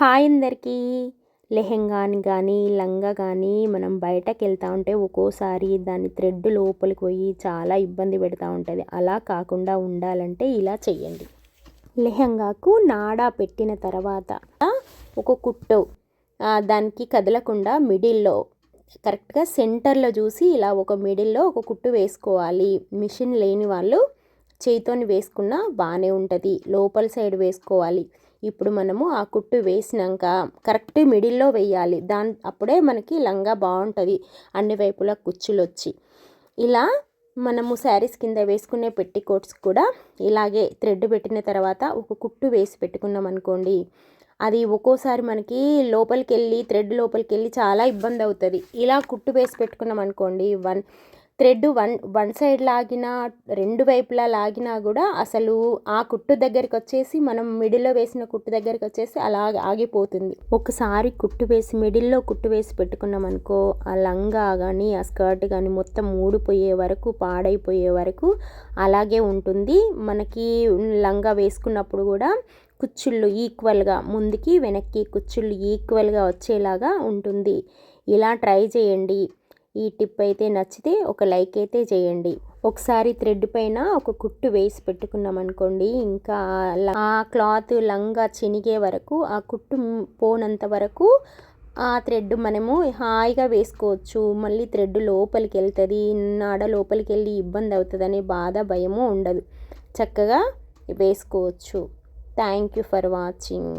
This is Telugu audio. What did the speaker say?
హాయ్ అందరికీ. లెహెంగాని కానీ లంగా కానీ మనం బయటకు వెళ్తూ ఉంటే ఒక్కోసారి దాని థ్రెడ్ లోపలికి పోయి చాలా ఇబ్బంది పెడతా ఉంటుంది. అలా కాకుండా ఉండాలంటే ఇలా చెయ్యండి. లెహంగాకు నాడా పెట్టిన తర్వాత ఒక కుట్టు దానికి కదలకుండా మిడిల్లో కరెక్ట్గా సెంటర్లో చూసి ఇలా ఒక మిడిల్లో ఒక కుట్టు వేసుకోవాలి. మిషన్ లేని వాళ్ళు చేయితోని వేసుకున్న బాగానే ఉంటుంది. లోపల సైడ్ వేసుకోవాలి. ఇప్పుడు మనము ఆ కుట్టు వేసినాక కరెక్ట్ మిడిల్లో వేయాలి. దాని అప్పుడే మనకి లంగా బాగుంటుంది అన్ని వైపులా కుచ్చులు వచ్చి ఇలా మనము శారీస్ కింద వేసుకునే పెట్టికోట్స్ కూడా ఇలాగే థ్రెడ్ పెట్టిన తర్వాత ఒక కుట్టు వేసి పెట్టుకున్నాం అనుకోండి అది ఒక్కోసారి మనకి లోపలికి వెళ్ళి థ్రెడ్ లోపలికి వెళ్ళి చాలా ఇబ్బంది అవుతుంది ఇలా కుట్టు వేసి పెట్టుకున్నాం అనుకోండి one thread one one side లాగినా రెండు వైపులా లాగినా కూడా అసలు ఆ కుట్టు దగ్గరికి వచ్చేసి మనం మిడిల్లో వేసిన కుట్టు దగ్గరికి వచ్చేసి అలా ఆగిపోతుంది. ఒకసారి కుట్టు వేసి మిడిల్లో కుట్టు వేసి పెట్టుకున్నాం అనుకో ఆ లంగా కానీ ఆ స్కర్ట్ కానీ మొత్తం ఊడిపోయే వరకు పాడైపోయే వరకు అలాగే ఉంటుంది. మనకి లంగా వేసుకున్నప్పుడు కూడా కుచ్చుళ్ళు ఈక్వల్గా ముందుకి వెనక్కి కుచ్చుళ్ళు ఈక్వల్గా వచ్చేలాగా ఉంటుంది. ఇలా ట్రై చేయండి. ఈ టిప్ అయితే నచ్చితే ఒక లైక్ అయితే చేయండి. ఒకసారి థ్రెడ్ పైన ఒక కుట్టు వేసి పెట్టుకున్నాం అనుకోండి ఇంకా ఆ క్లాత్ లంగా చినిగే వరకు ఆ కుట్టు పోనంత వరకు ఆ థ్రెడ్ మనము హాయిగా వేసుకోవచ్చు. మళ్ళీ థ్రెడ్ లోపలికి వెళ్తుంది నాడ లోపలికి వెళ్ళి ఇబ్బంది అవుతుందనే బాధ భయము ఉండదు. చక్కగా వేసుకోవచ్చు. Thank you for watching.